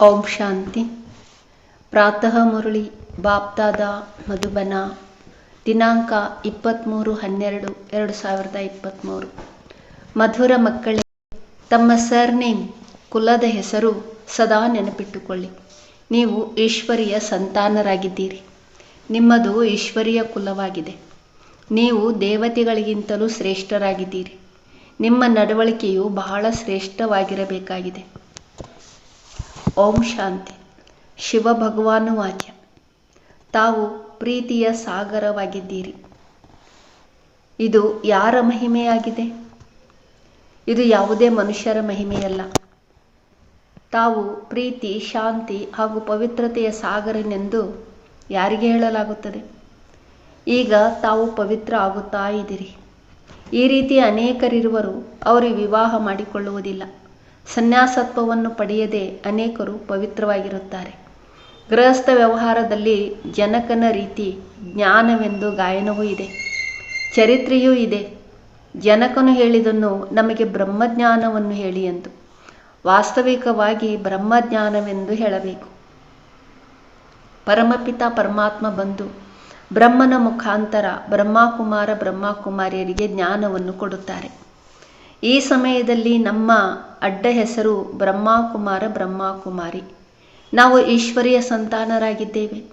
ಓಂ ಶಾಂತಿ ಪ್ರಾತಃ ಮುರಳಿ ಬಾಪ್ತಾದ ಮಧುಬನ, ದಿನಾಂಕ ಇಪ್ಪತ್ತ್ಮೂರು ಹನ್ನೆರಡು, ಎರಡು ಸಾವಿರದ ಇಪ್ಪತ್ತ್ಮೂರು ಮಧುರ ಮಕ್ಕಳೇ, ತಮ್ಮ ಸರ್ನೇಮ್ ಕುಲದ ಹೆಸರು ಸದಾ ನೆನಪಿಟ್ಟುಕೊಳ್ಳಿ. ನೀವು ಈಶ್ವರಿಯ ಸಂತಾನರಾಗಿದ್ದೀರಿ. ನಿಮ್ಮದು ಈಶ್ವರಿಯ ಕುಲವಾಗಿದೆ. ನೀವು ದೇವತೆಗಳಿಗಿಂತಲೂ ಶ್ರೇಷ್ಠರಾಗಿದ್ದೀರಿ. ನಿಮ್ಮ ನಡವಳಿಕೆಯು ಬಹಳ ಶ್ರೇಷ್ಠವಾಗಿರಬೇಕಾಗಿದೆ. ಓಂ ಶಾಂತಿ. ಶಿವ ಭಗವಾನು ವಾಚ್ಯ. ತಾವು ಪ್ರೀತಿಯ ಸಾಗರವಾಗಿದ್ದೀರಿ. ಇದು ಯಾರ ಮಹಿಮೆಯಾಗಿದೆ? ಇದು ಯಾವುದೇ ಮನುಷ್ಯರ ಮಹಿಮೆಯಲ್ಲ. ತಾವು ಪ್ರೀತಿ, ಶಾಂತಿ ಹಾಗೂ ಪವಿತ್ರತೆಯ ಸಾಗರನೆಂದು ಯಾರಿಗೆ ಹೇಳಲಾಗುತ್ತದೆ? ಈಗ ತಾವು ಪವಿತ್ರ ಆಗುತ್ತಾ ಇದ್ದೀರಿ. ಈ ರೀತಿ ಅನೇಕರಿರುವರು ಅವರು ವಿವಾಹ ಮಾಡಿಕೊಳ್ಳುವುದಿಲ್ಲ. ಸನ್ಯಾಸತ್ವವನ್ನು ಪಡೆಯದೆ ಅನೇಕರು ಪವಿತ್ರವಾಗಿರುತ್ತಾರೆ. ಗೃಹಸ್ಥ ವ್ಯವಹಾರದಲ್ಲಿ ಜನಕನ ರೀತಿ ಜ್ಞಾನವೆಂದು ಗಾಯನವೂ ಇದೆ. ಚರಿತ್ರೆಯೂ ಇದೆ. ಜನಕನು ಹೇಳಿದನು, ನಮಗೆ ಬ್ರಹ್ಮಜ್ಞಾನವನ್ನು ಹೇಳಿ ಎಂದು. ವಾಸ್ತವಿಕವಾಗಿ ಬ್ರಹ್ಮಜ್ಞಾನವೆಂದು ಹೇಳಬೇಕು. ಪರಮಪಿತ ಪರಮಾತ್ಮ ಬಂದು ಬ್ರಹ್ಮನ ಮುಖಾಂತರ ಬ್ರಹ್ಮಕುಮಾರ ಬ್ರಹ್ಮಕುಮಾರಿಯರಿಗೆ ಜ್ಞಾನವನ್ನು ಕೊಡುತ್ತಾರೆ. ಈ ಸಮಯದಲ್ಲಿ ನಮ್ಮ ಅಡ್ಡ ಹೆಸರು ಬ್ರಹ್ಮಕುಮಾರ ಬ್ರಹ್ಮಕುಮಾರಿ. ನಾವು ಈಶ್ವರಿಯ ಸಂತಾನರಾಗಿದ್ದೇವೆ.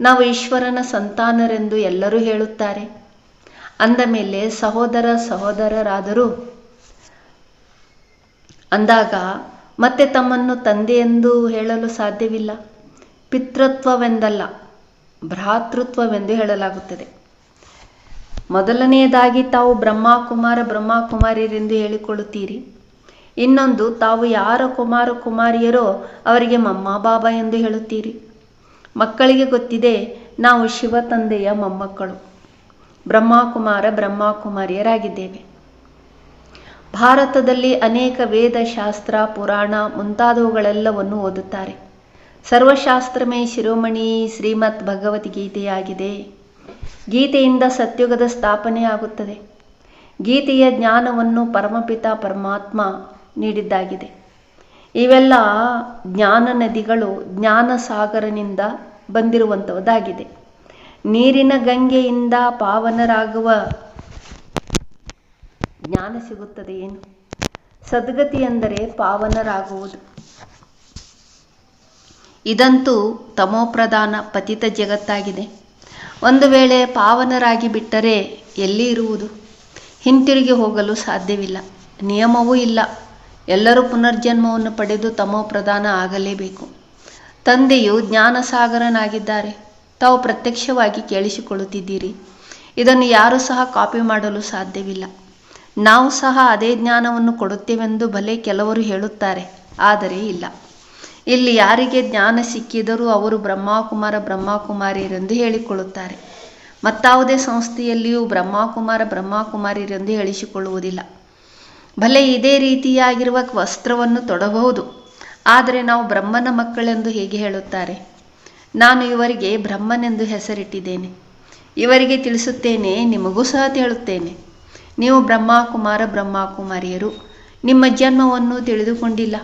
ನಾವು ಈಶ್ವರನ ಸಂತಾನರೆಂದು ಎಲ್ಲರೂ ಹೇಳುತ್ತಾರೆ. ಅಂದ ಮೇಲೆ ಸಹೋದರ ಸಹೋದರರಾದರೂ ಅಂದಾಗ, ಮತ್ತೆ ತಮ್ಮನ್ನು ತಂದೆ ಎಂದು ಹೇಳಲು ಸಾಧ್ಯವಿಲ್ಲ. ಪಿತೃತ್ವವೆಂದಲ್ಲ, ಭ್ರಾತೃತ್ವವೆಂದು ಹೇಳಲಾಗುತ್ತದೆ. ಮೊದಲನೆಯದಾಗಿ ತಾವು ಬ್ರಹ್ಮಕುಮಾರ ಬ್ರಹ್ಮಕುಮಾರಿಯರೆಂದು ಹೇಳಿಕೊಳ್ಳುತ್ತೀರಿ. ಇನ್ನೊಂದು, ತಾವು ಯಾರ ಕುಮಾರ ಕುಮಾರಿಯರೋ ಅವರಿಗೆ ಮಮ್ಮ ಬಾಬಾ ಎಂದು ಹೇಳುತ್ತೀರಿ. ಮಕ್ಕಳಿಗೆ ಗೊತ್ತಿದೆ, ನಾವು ಶಿವ ತಂದೆಯ ಮೊಮ್ಮಕ್ಕಳು. ಬ್ರಹ್ಮಕುಮಾರ ಬ್ರಹ್ಮಕುಮಾರಿಯರಾಗಿದ್ದೇವೆ. ಭಾರತದಲ್ಲಿ ಅನೇಕ ವೇದ ಶಾಸ್ತ್ರ, ಪುರಾಣ ಮುಂತಾದವುಗಳೆಲ್ಲವನ್ನು ಓದುತ್ತಾರೆ. ಸರ್ವಶಾಸ್ತ್ರಮೇ ಶಿರೋಮಣಿ ಶ್ರೀಮತ್ ಭಗವದ್ಗೀತೆಯಾಗಿದೆ. ಗೀತೆಯಿಂದ ಸತ್ಯುಗದ ಸ್ಥಾಪನೆ ಆಗುತ್ತದೆ ಗೀತೆಯ ಜ್ಞಾನವನ್ನು ಪರಮಪಿತ ಪರಮಾತ್ಮ ನೀಡಿದ್ದಾಗಿದೆ. ಇವೆಲ್ಲ ಜ್ಞಾನ ನದಿಗಳು ಜ್ಞಾನ ಸಾಗರನಿಂದ ಬಂದಿರುವಂಥದ್ದಾಗಿದೆ ನೀರಿನ ಗಂಗೆಯಿಂದ ಪಾವನರಾಗುವ ಜ್ಞಾನ ಸಿಗುತ್ತದೆ ಏನು? ಸದ್ಗತಿ ಎಂದರೆ ಪಾವನರಾಗುವುದು. ಇದಂತೂ ತಮೋಪ್ರಧಾನ ಪತಿತ ಜಗತ್ತಾಗಿದೆ. ಒಂದು ವೇಳೆ ಪಾವನರಾಗಿ ಬಿಟ್ಟರೆ ಎಲ್ಲಿ ಇರುವುದು? ಹಿಂತಿರುಗಿ ಹೋಗಲು ಸಾಧ್ಯವಿಲ್ಲ. ನಿಯಮವೂ ಇಲ್ಲ. ಎಲ್ಲರೂ ಪುನರ್ಜನ್ಮವನ್ನು ಪಡೆದು ತಮೋಪ್ರಧಾನ ಆಗಲೇಬೇಕು. ತಂದೆಯು ಜ್ಞಾನಸಾಗರನಾಗಿದ್ದಾರೆ. ತಾವು ಪ್ರತ್ಯಕ್ಷವಾಗಿ ಕೇಳಿಸಿಕೊಳ್ಳುತ್ತಿದ್ದೀರಿ. ಇದನ್ನು ಯಾರೂ ಸಹ ಕಾಪಿ ಮಾಡಲು ಸಾಧ್ಯವಿಲ್ಲ. ನಾವು ಸಹ ಅದೇ ಜ್ಞಾನವನ್ನು ಕೊಡುತ್ತೇವೆಂದು ಭಲೆ ಕೆಲವರು ಹೇಳುತ್ತಾರೆ. ಆದರೆ ಇಲ್ಲ. ಇಲ್ಲಿ ಯಾರಿಗೆ ಜ್ಞಾನ ಸಿಕ್ಕಿದರೂ ಅವರು ಬ್ರಹ್ಮಕುಮಾರ ಬ್ರಹ್ಮಕುಮಾರಿಯರೆಂದು ಹೇಳಿಕೊಳ್ಳುತ್ತಾರೆ. ಮತ್ತಾವುದೇ ಸಂಸ್ಥೆಯಲ್ಲಿಯೂ ಬ್ರಹ್ಮಕುಮಾರ ಬ್ರಹ್ಮಕುಮಾರಿಯರೆಂದು ಹೇಳಿಸಿಕೊಳ್ಳುವುದಿಲ್ಲ. ಭಲೆ ಇದೇ ರೀತಿಯಾಗಿರುವ ವಸ್ತ್ರವನ್ನು ತೊಡಬಹುದು. ಆದರೆ ನಾವು ಬ್ರಹ್ಮನ ಮಕ್ಕಳೆಂದು ಹೇಗೆ ಹೇಳುತ್ತಾರೆ? ನಾನು ಇವರಿಗೆ ಬ್ರಹ್ಮನೆಂದು ಹೆಸರಿಟ್ಟಿದ್ದೇನೆ. ಇವರಿಗೆ ತಿಳಿಸುತ್ತೇನೆ, ನಿಮಗೂ ಸಹ ಹೇಳುತ್ತೇನೆ. ನೀವು ಬ್ರಹ್ಮಕುಮಾರ, ಬ್ರಹ್ಮಕುಮಾರಿಯರು. ನಿಮ್ಮ ಜನ್ಮವನ್ನು ತಿಳಿದುಕೊಂಡಿಲ್ಲ.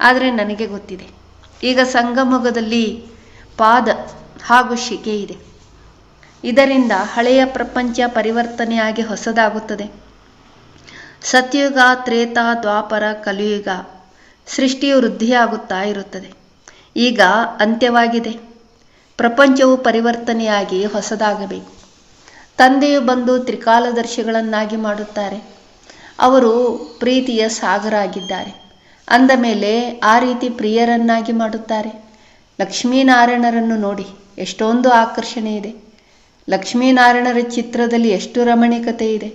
ಆದರೆ ನನಗೆ ಗೊತ್ತಿದೆ. ಈಗ ಸಂಗಮಗದಲ್ಲಿ ಪಾದ ಹಾಗೂ ಶಿಕೆ ಇದೆ. ಇದರಿಂದ ಹಳೆಯ ಪ್ರಪಂಚ ಪರಿವರ್ತನೆಯಾಗಿ ಹೊಸದಾಗುತ್ತದೆ. ಸತ್ಯುಗ ತ್ರೇತ ದ್ವಾಪರ ಕಲಿಯುಗ ಸೃಷ್ಟಿಯು ವೃದ್ಧಿಯಾಗುತ್ತಾ ಇರುತ್ತದೆ. ಈಗ ಅಂತ್ಯವಾಗಿದೆ. ಪ್ರಪಂಚವು ಪರಿವರ್ತನೆಯಾಗಿ ಹೊಸದಾಗಬೇಕು. ತಂದೆಯು ಬಂದು ತ್ರಿಕಾಲದರ್ಶಿಗಳನ್ನಾಗಿ ಮಾಡುತ್ತಾರೆ. ಅವರು ಪ್ರೀತಿಯ ಸಾಗರ ಆಗಿದ್ದಾರೆ ಅಂದ ಮೇಲೆ ಆ ರೀತಿ ಪ್ರಿಯರನ್ನಾಗಿ ಮಾಡುತ್ತಾರೆ. ಲಕ್ಷ್ಮೀನಾರಾಯಣರನ್ನು ನೋಡಿ ಎಷ್ಟೊಂದು ಆಕರ್ಷಣೆ ಇದೆ. ಲಕ್ಷ್ಮೀನಾರಾಯಣರ ಚಿತ್ರದಲ್ಲಿ ಎಷ್ಟು ರಮಣೀಕತೆ ಇದೆ.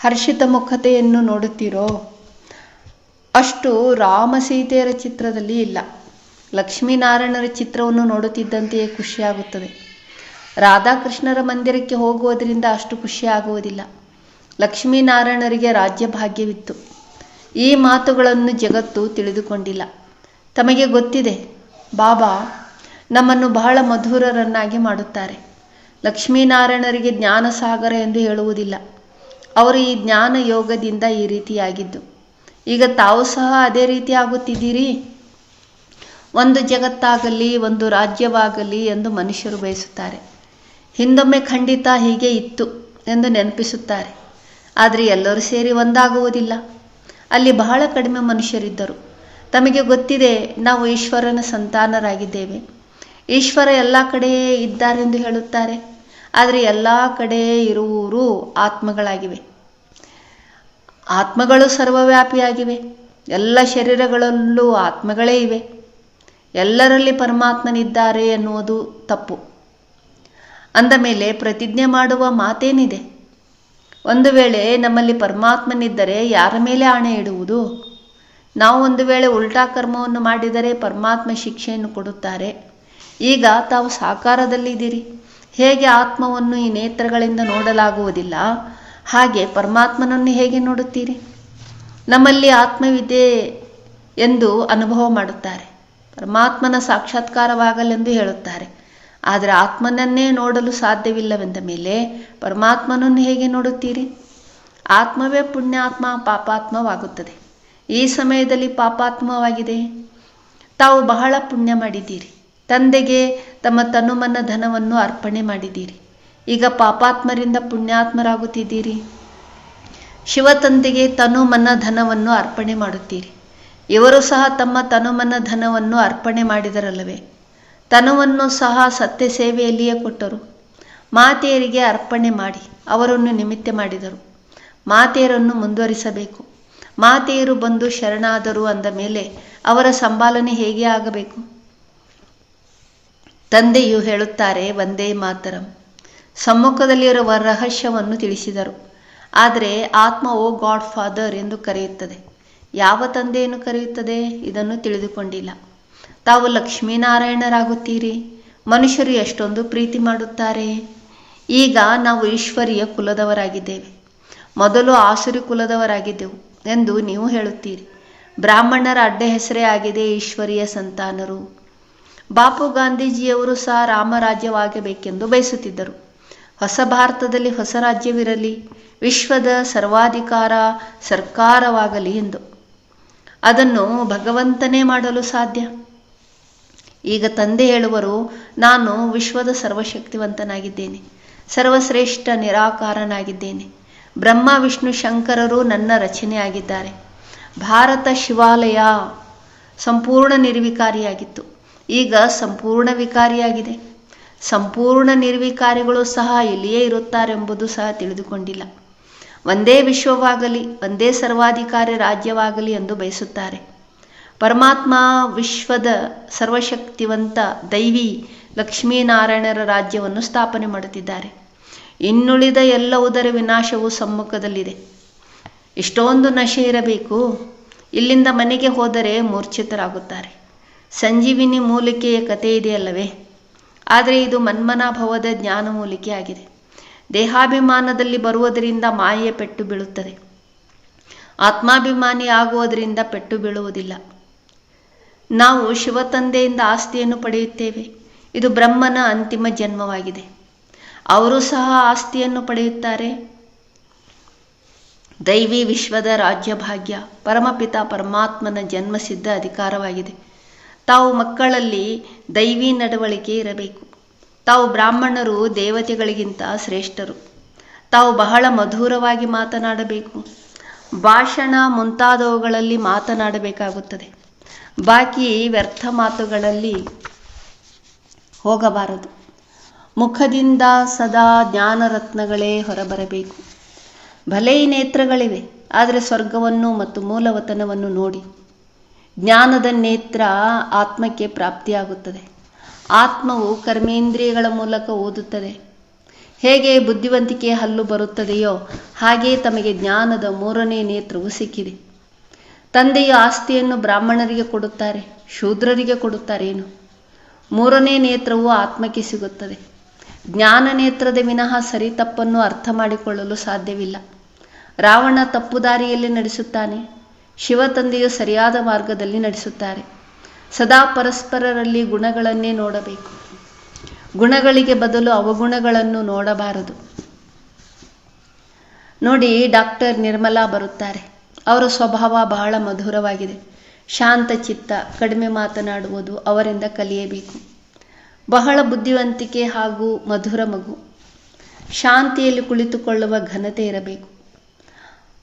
ಹರ್ಷಿತ ಮುಖತೆಯನ್ನು ನೋಡುತ್ತೀರೋ? ಅಷ್ಟು ರಾಮ ಸೀತೆಯರ ಚಿತ್ರದಲ್ಲಿ ಇಲ್ಲ. ಲಕ್ಷ್ಮೀನಾರಾಯಣರ ಚಿತ್ರವನ್ನು ನೋಡುತ್ತಿದ್ದಂತೆಯೇ ಖುಷಿಯಾಗುತ್ತದೆ. ರಾಧಾಕೃಷ್ಣರ ಮಂದಿರಕ್ಕೆ ಹೋಗುವುದರಿಂದ ಅಷ್ಟು ಖುಷಿಯಾಗುವುದಿಲ್ಲ. ಲಕ್ಷ್ಮೀನಾರಾಯಣರಿಗೆ ರಾಜ್ಯ ಭಾಗ್ಯವಿತ್ತು ಈ ಮಾತುಗಳನ್ನು ಜಗತ್ತು ತಿಳಿದುಕೊಂಡಿಲ್ಲ. ತಮಗೆ ಗೊತ್ತಿದೆ, ಬಾಬಾ ನಮ್ಮನ್ನು ಬಹಳ ಮಧುರರನ್ನಾಗಿ ಮಾಡುತ್ತಾರೆ. ಲಕ್ಷ್ಮೀನಾರಾಯಣರಿಗೆ ಜ್ಞಾನ ಸಾಗರ ಎಂದು ಹೇಳುವುದಿಲ್ಲ. ಅವರು ಈ ಜ್ಞಾನ ಯೋಗದಿಂದ ಈ ರೀತಿಯಾಗಿದ್ದು. ಈಗ ತಾವು ಸಹ ಅದೇ ರೀತಿ ಆಗುತ್ತಿದ್ದೀರಿ? ಒಂದು ಜಗತ್ತಾಗಲಿ, ಒಂದು ರಾಜ್ಯವಾಗಲಿ ಎಂದು ಮನುಷ್ಯರು ಬಯಸುತ್ತಾರೆ. ಹಿಂದೊಮ್ಮೆ ಖಂಡಿತ ಹೀಗೆ ಇತ್ತು ಎಂದು ನೆನಪಿಸುತ್ತಾರೆ. ಆದರೆ ಎಲ್ಲರೂ ಸೇರಿ ಒಂದಾಗುವುದಿಲ್ಲ. ಅಲ್ಲಿ ಬಹಳ ಕಡಿಮೆ ಮನುಷ್ಯರಿದ್ದರು. ತಮಗೆ ಗೊತ್ತಿದೆ, ನಾವು ಈಶ್ವರನ ಸಂತಾನರಾಗಿದ್ದೇವೆ. ಈಶ್ವರ ಎಲ್ಲ ಕಡೆ ಇದ್ದಾರೆಂದು ಹೇಳುತ್ತಾರೆ. ಆದರೆ ಎಲ್ಲ ಕಡೆ ಇರುವವರು ಆತ್ಮಗಳಾಗಿವೆ. ಆತ್ಮಗಳು ಸರ್ವವ್ಯಾಪಿಯಾಗಿವೆ. ಎಲ್ಲ ಶರೀರಗಳಲ್ಲೂ ಆತ್ಮಗಳೇ ಇವೆ. ಎಲ್ಲರಲ್ಲಿ ಪರಮಾತ್ಮನಿದ್ದಾರೆ ಎನ್ನುವುದು ತಪ್ಪು. ಅಂದ ಮೇಲೆ ಪ್ರತಿಜ್ಞೆ ಮಾಡುವ ಮಾತೇನಿದೆ? ಒಂದು ವೇಳೆ ನಮ್ಮಲ್ಲಿ ಪರಮಾತ್ಮನಿದ್ದರೆ ಯಾರ ಮೇಲೆ ಆಣೆ ಇಡುವುದು? ನಾವು ಒಂದು ವೇಳೆ ಉಲ್ಟಾ ಕರ್ಮವನ್ನು ಮಾಡಿದರೆ ಪರಮಾತ್ಮ ಶಿಕ್ಷೆಯನ್ನು ಕೊಡುತ್ತಾರೆ. ಈಗ ತಾವು ಸಾಕಾರದಲ್ಲಿದ್ದೀರಿ ಹೇಗೆ ಆತ್ಮವನ್ನು ಈ ನೇತ್ರಗಳಿಂದ ನೋಡಲಾಗುವುದಿಲ್ಲ? ಹಾಗೆ ಪರಮಾತ್ಮನನ್ನು ಹೇಗೆ ನೋಡುತ್ತೀರಿ? ನಮ್ಮಲ್ಲಿ ಆತ್ಮವಿದೆ ಎಂದು ಅನುಭವ ಮಾಡುತ್ತಾರೆ. ಪರಮಾತ್ಮನ ಸಾಕ್ಷಾತ್ಕಾರವಾಗಲೆಂದು ಹೇಳುತ್ತಾರೆ. ಆದರೆ ಆತ್ಮನನ್ನೇ ನೋಡಲು ಸಾಧ್ಯವಿಲ್ಲವೆಂದ ಮೇಲೆ ಪರಮಾತ್ಮನನ್ನು ಹೇಗೆ ನೋಡುತ್ತೀರಿ? ಆತ್ಮವೇ ಪುಣ್ಯಾತ್ಮ, ಪಾಪಾತ್ಮವಾಗುತ್ತದೆ. ಈ ಸಮಯದಲ್ಲಿ ಪಾಪಾತ್ಮವಾಗಿದೆ. ತಾವು ಬಹಳ ಪುಣ್ಯ ಮಾಡಿದ್ದೀರಿ. ತಂದೆಗೆ ತಮ್ಮ ತನುಮನ ಧನವನ್ನು ಅರ್ಪಣೆ ಮಾಡಿದ್ದೀರಿ. ಈಗ ಪಾಪಾತ್ಮರಿಂದ ಪುಣ್ಯಾತ್ಮರಾಗುತ್ತಿದ್ದೀರಿ. ಶಿವತಂದೆಗೆ ತನುಮನ ಧನವನ್ನು ಅರ್ಪಣೆ ಮಾಡುತ್ತೀರಿ. ಇವರು ಸಹ ತಮ್ಮ ತನುಮನ ಧನವನ್ನು ಅರ್ಪಣೆ ಮಾಡಿದರಲ್ಲವೇ? ತನುವನ್ನು ಸಹ ಸತ್ಯ ಸೇವೆಯಲ್ಲಿಯೇ ಕೊಟ್ಟರು. ಮಾತೆಯರಿಗೆ ಅರ್ಪಣೆ ಮಾಡಿ ಅವರನ್ನು ನಿಮಿತ್ತ ಮಾಡಿದರು. ಮಾತೆಯರನ್ನು ಮುಂದುವರಿಸಬೇಕು. ಮಾತೆಯರು ಬಂದು ಶರಣಾದರು ಅಂದ ಮೇಲೆ ಅವರ ಸಂಭಾಲನೆ ಹೇಗೆ ಆಗಬೇಕು? ತಂದೆಯು ಹೇಳುತ್ತಾರೆ ಒಂದೇ ಮಾತರಂ. ಸಮ್ಮುಖದಲ್ಲಿರುವ ರಹಸ್ಯವನ್ನು ತಿಳಿಸಿದರು. ಆದರೆ ಆತ್ಮ, ಓ ಗಾಡ್ ಫಾದರ್ ಎಂದು ಕರೆಯುತ್ತದೆ. ಯಾವ ತಂದೆಯನ್ನು ಕರೆಯುತ್ತದೆ? ಇದನ್ನು ತಿಳಿದುಕೊಂಡಿಲ್ಲ. ತಾವು ಲಕ್ಷ್ಮೀನಾರಾಯಣರಾಗುತ್ತೀರಿ. ಮನುಷ್ಯರು ಎಷ್ಟೊಂದು ಪ್ರೀತಿ ಮಾಡುತ್ತಾರೆ. ಈಗ ನಾವು ಈಶ್ವರಿಯ ಕುಲದವರಾಗಿದ್ದೇವೆ. ಮೊದಲು ಆಸುರಿ ಕುಲದವರಾಗಿದ್ದೆವು ಎಂದು ನೀವು ಹೇಳುತ್ತೀರಿ. ಬ್ರಾಹ್ಮಣರ ಅಡ್ಡ ಹೆಸರೇ ಆಗಿದೆ ಈಶ್ವರಿಯ ಸಂತಾನರು. ಬಾಪು ಗಾಂಧೀಜಿಯವರು ಸಹ ರಾಮರಾಜ್ಯವಾಗಬೇಕೆಂದು ಬಯಸುತ್ತಿದ್ದರು. ಹೊಸ ಭಾರತದಲ್ಲಿ ಹೊಸ ರಾಜ್ಯವಿರಲಿ, ವಿಶ್ವದ ಸರ್ವಾಧಿಕಾರ ಸರ್ಕಾರವಾಗಲಿ ಎಂದು. ಅದನ್ನು ಭಗವಂತನೇ ಮಾಡಲು ಸಾಧ್ಯ. ಈಗ ತಂದೆ ಹೇಳುವರು, ನಾನು ವಿಶ್ವದ ಸರ್ವಶಕ್ತಿವಂತನಾಗಿದ್ದೇನೆ, ಸರ್ವಶ್ರೇಷ್ಠ ನಿರಾಕಾರನಾಗಿದ್ದೇನೆ. ಬ್ರಹ್ಮ, ವಿಷ್ಣು, ಶಂಕರರು ನನ್ನ ರಚನೆ ಆಗಿದ್ದಾರೆ ಭಾರತ ಶಿವಾಲಯ ಸಂಪೂರ್ಣ ನಿರ್ವಿಕಾರಿಯಾಗಿತ್ತು. ಈಗ ಸಂಪೂರ್ಣ ವಿಕಾರಿಯಾಗಿದೆ. ಸಂಪೂರ್ಣ ನಿರ್ವಿಕಾರಿಗಳು ಸಹ ಇಲ್ಲಿಯೇ ಇರುತ್ತಾರೆಂಬುದು ಸಹ ತಿಳಿದುಕೊಂಡಿಲ್ಲ. ಒಂದೇ ವಿಶ್ವವಾಗಲಿ, ಒಂದೇ ಸರ್ವಾಧಿಕಾರಿ ರಾಜ್ಯವಾಗಲಿ ಎಂದು ಬಯಸುತ್ತಾರೆ. ಪರಮಾತ್ಮ ವಿಶ್ವದ ಸರ್ವಶಕ್ತಿವಂತ ದೈವಿ ಲಕ್ಷ್ಮೀನಾರಾಯಣರ ರಾಜ್ಯವನ್ನು ಸ್ಥಾಪನೆ ಮಾಡುತ್ತಿದ್ದಾರೆ. ಇನ್ನುಳಿದ ಎಲ್ಲವುದರ ವಿನಾಶವು ಸಮ್ಮುಖದಲ್ಲಿದೆ. ಇಷ್ಟೊಂದು ನಶೆ ಇರಬೇಕು. ಇಲ್ಲಿಂದ ಮನೆಗೆ ಹೋದರೆ ಮೂರ್ಛಿತರಾಗುತ್ತಾರೆ. ಸಂಜೀವಿನಿ ಮೂಲಿಕೆಯ ಕಥೆ ಇದೆಯಲ್ಲವೇ? ಆದರೆ ಇದು ಮನ್ಮನಾಭವದ ಜ್ಞಾನ ಮೂಲಿಕೆ ಆಗಿದೆ. ದೇಹಾಭಿಮಾನದಲ್ಲಿ ಬರುವುದರಿಂದ ಮಾಯೆ ಪೆಟ್ಟು ಬೀಳುತ್ತದೆ. ಆತ್ಮಾಭಿಮಾನಿ ಆಗುವುದರಿಂದ ಪೆಟ್ಟು ಬೀಳುವುದಿಲ್ಲ. ನಾವು ಶಿವತಂದೆಯಿಂದ ಆಸ್ತಿಯನ್ನು ಪಡೆಯುತ್ತೇವೆ. ಇದು ಬ್ರಹ್ಮನ ಅಂತಿಮ ಜನ್ಮವಾಗಿದೆ. ಅವರು ಸಹ ಆಸ್ತಿಯನ್ನು ಪಡೆಯುತ್ತಾರೆ. ದೈವಿ ವಿಶ್ವದ ರಾಜ್ಯ ಭಾಗ್ಯ ಪರಮಪಿತ ಪರಮಾತ್ಮನ ಜನ್ಮಸಿದ್ಧ ಅಧಿಕಾರವಾಗಿದೆ. ತಾವು ಮಕ್ಕಳಲ್ಲಿ ದೈವಿ ನಡವಳಿಕೆ ಇರಬೇಕು. ತಾವು ಬ್ರಾಹ್ಮಣರು ದೇವತೆಗಳಿಗಿಂತ ಶ್ರೇಷ್ಠರು. ತಾವು ಬಹಳ ಮಧುರವಾಗಿ ಮಾತನಾಡಬೇಕು. ಭಾಷಣ ಮುಂತಾದವುಗಳಲ್ಲಿ ಮಾತನಾಡಬೇಕಾಗುತ್ತದೆ. ಬಾಕಿ ವ್ಯರ್ಥ ಮಾತುಗಳಲ್ಲಿ ಹೋಗಬಾರದು. ಮುಖದಿಂದ ಸದಾ ಜ್ಞಾನರತ್ನಗಳೇ ಹೊರಬರಬೇಕು. ಭಲೇ ನೇತ್ರಗಳಿವೆ, ಆದರೆ ಸ್ವರ್ಗವನ್ನು ಮತ್ತು ಮೂಲವತನವನ್ನು ನೋಡಿ. ಜ್ಞಾನದ ನೇತ್ರ ಆತ್ಮಕ್ಕೆ ಪ್ರಾಪ್ತಿಯಾಗುತ್ತದೆ. ಆತ್ಮವು ಕರ್ಮೇಂದ್ರಿಯಗಳ ಮೂಲಕ ಓದುತ್ತದೆ. ಹೇಗೆ ಬುದ್ಧಿವಂತಿಕೆ ಹಲ್ಲು ಬರುತ್ತದೆಯೋ ಹಾಗೇ ತಮಗೆ ಜ್ಞಾನದ ಮೂರನೇ ನೇತ್ರವು ಸಿಕ್ಕಿದೆ. ತಂದೆಯ ಆಸ್ತಿಯನ್ನು ಬ್ರಾಹ್ಮಣರಿಗೆ ಕೊಡುತ್ತಾರೆ, ಶೂದ್ರರಿಗೆ ಕೊಡುತ್ತಾರೇನು ಮೂರನೇ ನೇತ್ರವು ಆತ್ಮಕ್ಕೆ ಸಿಗುತ್ತದೆ. ಜ್ಞಾನ ನೇತ್ರದ ವಿನಃ ಸರಿ ತಪ್ಪನ್ನು ಅರ್ಥ ಮಾಡಿಕೊಳ್ಳಲು ಸಾಧ್ಯವಿಲ್ಲ. ರಾವಣ ತಪ್ಪು ದಾರಿಯಲ್ಲಿ ನಡೆಸುತ್ತಾನೆ, ಶಿವ ತಂದೆಯು ಸರಿಯಾದ ಮಾರ್ಗದಲ್ಲಿ ನಡೆಸುತ್ತಾರೆ. ಸದಾ ಪರಸ್ಪರರಲ್ಲಿ ಗುಣಗಳನ್ನೇ ನೋಡಬೇಕು. ಗುಣಗಳಿಗೆ ಬದಲು ಅವಗುಣಗಳನ್ನು ನೋಡಬಾರದು. ನೋಡಿ, ಡಾಕ್ಟರ್ ನಿರ್ಮಲಾ ಬರುತ್ತಾರೆ. ಅವರ ಸ್ವಭಾವ ಬಹಳ ಮಧುರವಾಗಿದೆ. ಶಾಂತ ಚಿತ್ತ, ಕಡಿಮೆ ಮಾತನಾಡುವುದು ಅವರಿಂದ ಕಲಿಯಬೇಕು. ಬಹಳ ಬುದ್ಧಿವಂತಿಕೆ ಹಾಗೂ ಮಧುರ ಮಗು. ಶಾಂತಿಯಲ್ಲಿ ಕುಳಿತುಕೊಳ್ಳುವ ಘನತೆ ಇರಬೇಕು.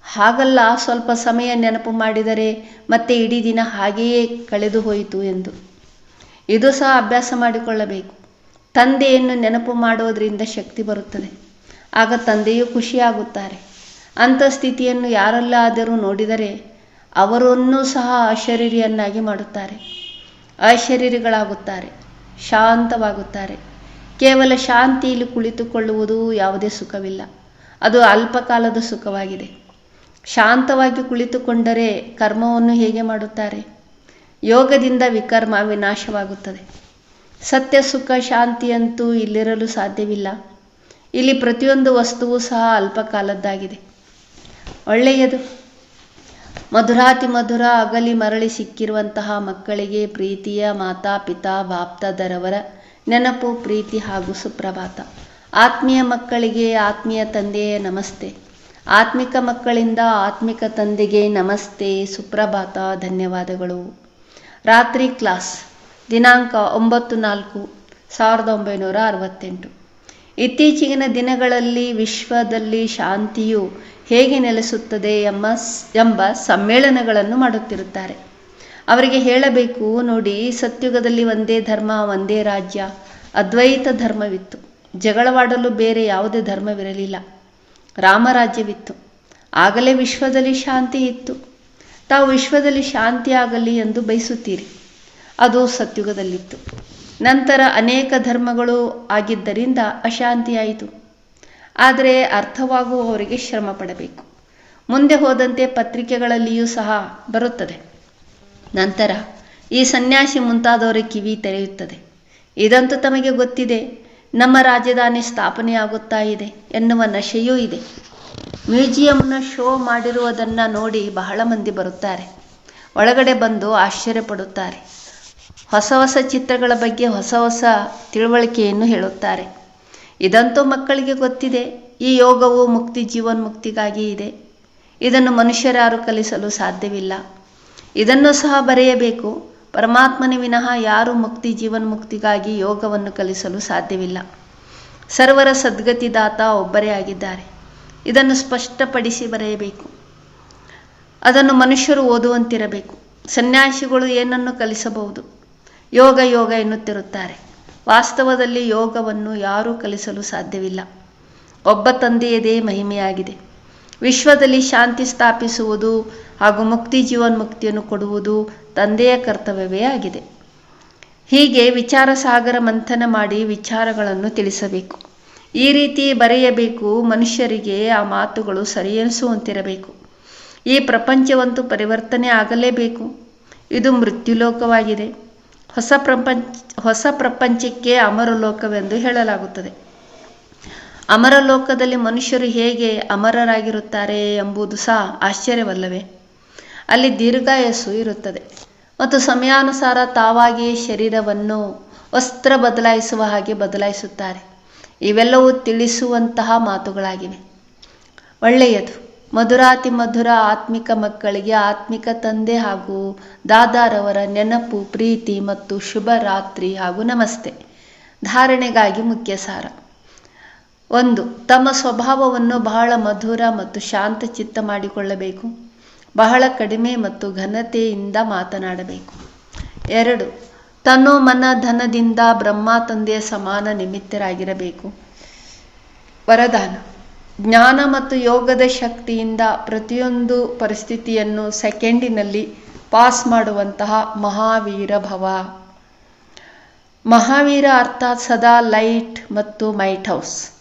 ಹಾಗಲ್ಲ, ಸ್ವಲ್ಪ ಸಮಯ ನೆನಪು ಮಾಡಿದರೆ ಮತ್ತೆ ಇಡೀ ದಿನ ಹಾಗೆಯೇ ಕಳೆದು ಹೋಯಿತು ಎಂದು. ಇದು ಸಹ ಅಭ್ಯಾಸ ಮಾಡಿಕೊಳ್ಳಬೇಕು. ತಂದೆಯನ್ನು ನೆನಪು ಮಾಡೋದರಿಂದ ಶಕ್ತಿ ಬರುತ್ತದೆ. ಆಗ ತಂದೆಯೂ ಖುಷಿಯಾಗುತ್ತಾರೆ. ಅಂಥ ಸ್ಥಿತಿಯನ್ನು ಯಾರಲ್ಲಾದರೂ ನೋಡಿದರೆ ಅವರನ್ನೂ ಸಹ ಅಶರೀರಿಯನ್ನಾಗಿ ಮಾಡುತ್ತಾರೆ. ಅಶರೀರಿಗಳಾಗುತ್ತಾರೆ ಶಾಂತವಾಗುತ್ತಾರೆ. ಕೇವಲ ಶಾಂತಿಯಲ್ಲಿ ಕುಳಿತುಕೊಳ್ಳುವುದು ಯಾವುದೇ ಸುಖವಿಲ್ಲ. ಅದು ಅಲ್ಪಕಾಲದ ಸುಖವಾಗಿದೆ. ಶಾಂತವಾಗಿ ಕುಳಿತುಕೊಂಡರೆ ಕರ್ಮವನ್ನು ಹೇಗೆ ಮಾಡುತ್ತಾರೆ? ಯೋಗದಿಂದ ವಿಕರ್ಮ ವಿನಾಶವಾಗುತ್ತದೆ ಸತ್ಯ, ಸುಖ ಶಾಂತಿಯಂತೂ ಇಲ್ಲಿರಲು ಸಾಧ್ಯವಿಲ್ಲ. ಇಲ್ಲಿ ಪ್ರತಿಯೊಂದು ವಸ್ತುವು ಸಹ ಅಲ್ಪಕಾಲದ್ದಾಗಿದೆ. ಒಳ್ಳೆಯದು. ಮಧುರಾತಿ ಮಧುರ ಅಗಲಿ ಮರಳಿ ಸಿಕ್ಕಿರುವಂತಹ ಮಕ್ಕಳಿಗೆ ಪ್ರೀತಿಯ ಮಾತಾ ಪಿತಾ ಬಾಪ್ತದರವರ ನೆನಪು, ಪ್ರೀತಿ ಹಾಗೂ ಸುಪ್ರಭಾತ. ಆತ್ಮೀಯ ಮಕ್ಕಳಿಗೆ ಆತ್ಮೀಯ ತಂದೆಯೇ ನಮಸ್ತೆ. ಆತ್ಮಿಕ ಮಕ್ಕಳಿಂದ ಆತ್ಮಿಕ ತಂದೆಗೆ ನಮಸ್ತೆ, ಸುಪ್ರಭಾತ, ಧನ್ಯವಾದಗಳು. ರಾತ್ರಿ ಕ್ಲಾಸ್, ದಿನಾಂಕ ಒಂಬತ್ತು ನಾಲ್ಕು, ಸಾವಿರದ ಒಂಬೈನೂರ ಅರವತ್ತೆಂಟು. ಇತ್ತೀಚಿಗಿನ ದಿನಗಳಲ್ಲಿ ವಿಶ್ವದಲ್ಲಿ ಶಾಂತಿಯು ಹೇಗೆ ನೆಲೆಸುತ್ತದೆ ಎಂಬ ಎಂಬ ಸಮ್ಮೇಳನಗಳನ್ನು ಮಾಡುತ್ತಿರುತ್ತಾರೆ. ಅವರಿಗೆ ಹೇಳಬೇಕು, ನೋಡಿ, ಸತ್ಯುಗದಲ್ಲಿ ಒಂದೇ ಧರ್ಮ, ಒಂದೇ ರಾಜ್ಯ, ಅದ್ವೈತ ಧರ್ಮವಿತ್ತು. ಜಗಳವಾಡಲು ಬೇರೆ ಯಾವುದೇ ಧರ್ಮವಿರಲಿಲ್ಲ. ರಾಮರಾಜ್ಯವಿತ್ತು. ಆಗಲೇ ವಿಶ್ವದಲ್ಲಿ ಶಾಂತಿ ಇತ್ತು. ತಾವು ವಿಶ್ವದಲ್ಲಿ ಶಾಂತಿ ಆಗಲಿ ಎಂದು ಬಯಸುತ್ತೀರಿ. ಅದು ಸತ್ಯುಗದಲ್ಲಿತ್ತು. ನಂತರ ಅನೇಕ ಧರ್ಮಗಳು ಆಗಿದ್ದರಿಂದ ಅಶಾಂತಿಯಾಯಿತು. ಆದರೆ ಅರ್ಥವಾಗುವವರಿಗೆ ಶ್ರಮ ಪಡಬೇಕು ಮುಂದೆ ಹೋದಂತೆ ಪತ್ರಿಕೆಗಳಲ್ಲಿಯೂ ಸಹ ಬರುತ್ತದೆ. ನಂತರ ಈ ಸನ್ಯಾಸಿ ಮುಂತಾದವರ ಕಿವಿ ತೆರೆಯುತ್ತದೆ. ಇದಂತೂ ತಮಗೆ ಗೊತ್ತಿದೆ, ನಮ್ಮ ರಾಜಧಾನಿ ಸ್ಥಾಪನೆಯಾಗುತ್ತಾ ಇದೆ ಎನ್ನುವ ನಶೆಯೂ ಇದೆ. ಮ್ಯೂಸಿಯಂನ ಶೋ ಮಾಡಿರುವುದನ್ನು ನೋಡಿ ಬಹಳ ಮಂದಿ ಬರುತ್ತಾರೆ. ಒಳಗಡೆ ಬಂದು ಆಶ್ಚರ್ಯಪಡುತ್ತಾರೆ. ಹೊಸ ಹೊಸ ಚಿತ್ರಗಳ ಬಗ್ಗೆ ಹೊಸ ಹೊಸ ತಿಳುವಳಿಕೆಯನ್ನು ಹೇಳುತ್ತಾರೆ. ಇದಂತೂ ಮಕ್ಕಳಿಗೆ ಗೊತ್ತಿದೆ. ಈ ಯೋಗವು ಮುಕ್ತಿ ಜೀವನ್ಮುಕ್ತಿಗಾಗಿ ಇದೆ. ಇದನ್ನು ಮನುಷ್ಯರಾರು ಕಲಿಸಲು ಸಾಧ್ಯವಿಲ್ಲ. ಇದನ್ನು ಸಹ ಬರೆಯಬೇಕು. ಪರಮಾತ್ಮನ ವಿನಃ ಯಾರು ಮುಕ್ತಿ ಜೀವನ್ಮುಕ್ತಿಗಾಗಿ ಯೋಗವನ್ನು ಕಲಿಸಲು ಸಾಧ್ಯವಿಲ್ಲ. ಸರ್ವರ ಸದ್ಗತಿದಾತ ಒಬ್ಬರೇ ಆಗಿದ್ದಾರೆ. ಇದನ್ನು ಸ್ಪಷ್ಟಪಡಿಸಿ ಬರೆಯಬೇಕು. ಅದನ್ನು ಮನುಷ್ಯರು ಓದುವಂತಿರಬೇಕು. ಸನ್ಯಾಸಿಗಳು ಏನನ್ನು ಕಲಿಸಬಹುದು? ಯೋಗ ಯೋಗ ಎನ್ನುತ್ತಿರುತ್ತಾರೆ. ವಾಸ್ತವದಲ್ಲಿ ಯೋಗವನ್ನು ಯಾರೂ ಕಲಿಸಲು ಸಾಧ್ಯವಿಲ್ಲ. ಒಬ್ಬ ತಂದೆಯದೇ ಮಹಿಮೆಯಾಗಿದೆ. ವಿಶ್ವದಲ್ಲಿ ಶಾಂತಿ ಸ್ಥಾಪಿಸುವುದು ಹಾಗೂ ಮುಕ್ತಿ ಜೀವನ್ಮುಕ್ತಿಯನ್ನು ಕೊಡುವುದು ತಂದೆಯ ಕರ್ತವ್ಯವೇ ಆಗಿದೆ. ಹೀಗೆ ವಿಚಾರ ಸಾಗರ ಮಂಥನ ಮಾಡಿ ವಿಚಾರಗಳನ್ನು ತಿಳಿಸಬೇಕು. ಈ ರೀತಿ ಬರೆಯಬೇಕು ಮನುಷ್ಯರಿಗೆ ಆ ಮಾತುಗಳು ಸರಿಯನಿಸುವಂತಿರಬೇಕು. ಈ ಪ್ರಪಂಚವಂತೂ ಪರಿವರ್ತನೆ ಆಗಲೇಬೇಕು. ಇದು ಮೃತ್ಯುಲೋಕವಾಗಿದೆ. ಹೊಸ ಪ್ರಪಂಚ, ಹೊಸ ಪ್ರಪಂಚಕ್ಕೆ ಅಮರಲೋಕವೆಂದು ಹೇಳಲಾಗುತ್ತದೆ. ಅಮರಲೋಕದಲ್ಲಿ ಮನುಷ್ಯರು ಹೇಗೆ ಅಮರರಾಗಿರುತ್ತಾರೆ ಎಂಬುದು ಸಹ ಆಶ್ಚರ್ಯವಲ್ಲವೇ? ಅಲ್ಲಿ ದೀರ್ಘಾಯಸ್ಸು ಇರುತ್ತದೆ. ಮತ್ತು ಸಮಯಾನುಸಾರ ತಾವಾಗಿಯೇ ಶರೀರವನ್ನು ವಸ್ತ್ರ ಬದಲಾಯಿಸುವ ಹಾಗೆ ಬದಲಾಯಿಸುತ್ತಾರೆ. ಇವೆಲ್ಲವೂ ತಿಳಿಸುವಂತಹ ಮಾತುಗಳಾಗಿವೆ. ಒಳ್ಳೆಯದು. ಮಧುರಾತಿ ಮಧುರ ಆತ್ಮಿಕ ಮಕ್ಕಳಿಗೆ ಆತ್ಮಿಕ ತಂದೆ ಹಾಗೂ ದಾದಾರವರ ನೆನಪು, ಪ್ರೀತಿ ಮತ್ತು ಶುಭ ರಾತ್ರಿ ಹಾಗೂ ನಮಸ್ತೆ. ಧಾರಣೆಗಾಗಿ ಮುಖ್ಯ ಸಾರ. ಒಂದು, ತಮ್ಮ ಸ್ವಭಾವವನ್ನು ಬಹಳ ಮಧುರ ಮತ್ತು ಶಾಂತ ಚಿತ್ತ ಮಾಡಿಕೊಳ್ಳಬೇಕು. ಬಹಳ ಕಡಿಮೆ ಮತ್ತು ಘನತೆಯಿಂದ ಮಾತನಾಡಬೇಕು. ಎರಡು, ತನ್ನೋ ಮನ ಧನದಿಂದ ಬ್ರಹ್ಮ ತಂದೆಯ ಸಮಾನ ನಿಮಿತ್ತರಾಗಿರಬೇಕು. ವರದಾನ. ಜ್ಞಾನ ಮತ್ತು ಯೋಗದ ಶಕ್ತಿಯಿಂದ ಪ್ರತಿಯೊಂದು ಪರಿಸ್ಥಿತಿಯನ್ನು ಸೆಕೆಂಡಿನಲ್ಲಿ ಪಾಸ್ ಮಾಡುವಂತಹ ಮಹಾವೀರ ಭವ. ಮಹಾವೀರ ಅರ್ಥಾತ್ ಸದಾ ಲೈಟ್ ಮತ್ತು ಮೈಟ್ ಹೌಸ್.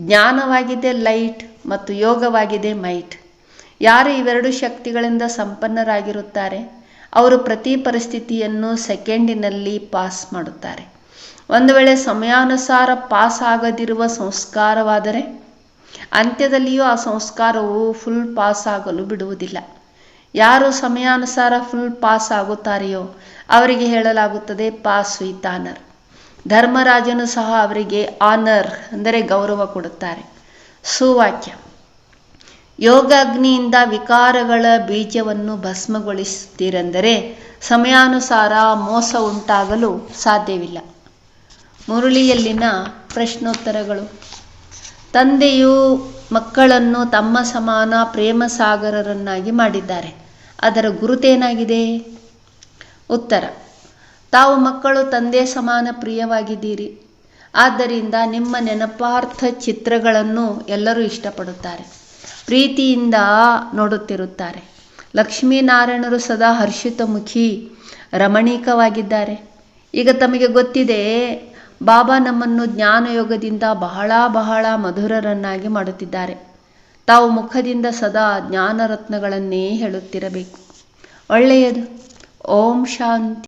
ಜ್ಞಾನವಾಗಿದೆ ಲೈಟ್ ಮತ್ತು ಯೋಗವಾಗಿದೆ ಮೈಟ್. ಯಾರು ಇವೆರಡು ಶಕ್ತಿಗಳಿಂದ ಸಂಪನ್ನರಾಗಿರುತ್ತಾರೆ? ಅವರು ಪ್ರತಿ ಪರಿಸ್ಥಿತಿಯನ್ನು ಸೆಕೆಂಡಿನಲ್ಲಿ ಪಾಸ್ ಮಾಡುತ್ತಾರೆ. ಒಂದು ವೇಳೆ ಸಮಯಾನುಸಾರ ಪಾಸ್ ಆಗದಿರುವ ಸಂಸ್ಕಾರವಾದರೆ ಅಂತ್ಯದಲ್ಲಿಯೂ ಆ ಸಂಸ್ಕಾರವು ಫುಲ್ ಪಾಸ್ ಆಗಲು ಬಿಡುವುದಿಲ್ಲ. ಯಾರು ಸಮಯಾನುಸಾರ ಫುಲ್ ಪಾಸ್ ಆಗುತ್ತಾರೆಯೋ ಅವರಿಗೆ ಹೇಳಲಾಗುತ್ತದೆ ಪಾಸ್ ವಿತ್ ಆನರ್ ಧರ್ಮರಾಜನು ಸಹ ಅವರಿಗೆ ಆನರ್ ಅಂದರೆ ಗೌರವ ಕೊಡುತ್ತಾರೆ. ಸುವಾಕ್ಯ. ಯೋಗಾಗ್ನಿಯಿಂದ ವಿಕಾರಗಳ ಬೀಜವನ್ನು ಭಸ್ಮಗೊಳಿಸುತ್ತೀರೆಂದರೆ ಸಮಯಾನುಸಾರ ಮೋಸ ಉಂಟಾಗಲು ಸಾಧ್ಯವಿಲ್ಲ. ಮುರುಳಿಯಲ್ಲಿನ ಪ್ರಶ್ನೋತ್ತರಗಳು. ತಂದೆಯು ಮಕ್ಕಳನ್ನು ತಮ್ಮ ಸಮಾನ ಪ್ರೇಮ ಸಾಗರರನ್ನಾಗಿ ಮಾಡಿದ್ದಾರೆ. ಅದರ ಗುರುತೇನಾಗಿದೆ? ಉತ್ತರ. ತಾವು ಮಕ್ಕಳು ತಂದೆ ಸಮಾನ ಪ್ರಿಯವಾಗಿದ್ದೀರಿ. ಆದ್ದರಿಂದ ನಿಮ್ಮ ನೆನಪಾರ್ಥ ಚಿತ್ರಗಳನ್ನು ಎಲ್ಲರೂ ಇಷ್ಟಪಡುತ್ತಾರೆ. ಪ್ರೀತಿಯಿಂದ ನೋಡುತ್ತಿರುತ್ತಾರೆ. ಲಕ್ಷ್ಮೀನಾರಾಯಣರು ಸದಾ ಹರ್ಷಿತ ಮುಖಿ ರಮಣೀಕವಾಗಿದ್ದಾರೆ. ಈಗ ತಮಗೆ ಗೊತ್ತಿದೆ ಬಾಬಾ ನಮ್ಮನ್ನು ಜ್ಞಾನಯೋಗದಿಂದ ಬಹಳ ಬಹಳ ಮಧುರರನ್ನಾಗಿ ಮಾಡುತ್ತಿದ್ದಾರೆ. ತಾವು ಮುಖದಿಂದ ಸದಾ ಜ್ಞಾನರತ್ನಗಳನ್ನೇ ಹೇಳುತ್ತಿರಬೇಕು. ಒಳ್ಳೆಯದು. ಓಂ ಶಾಂತಿ.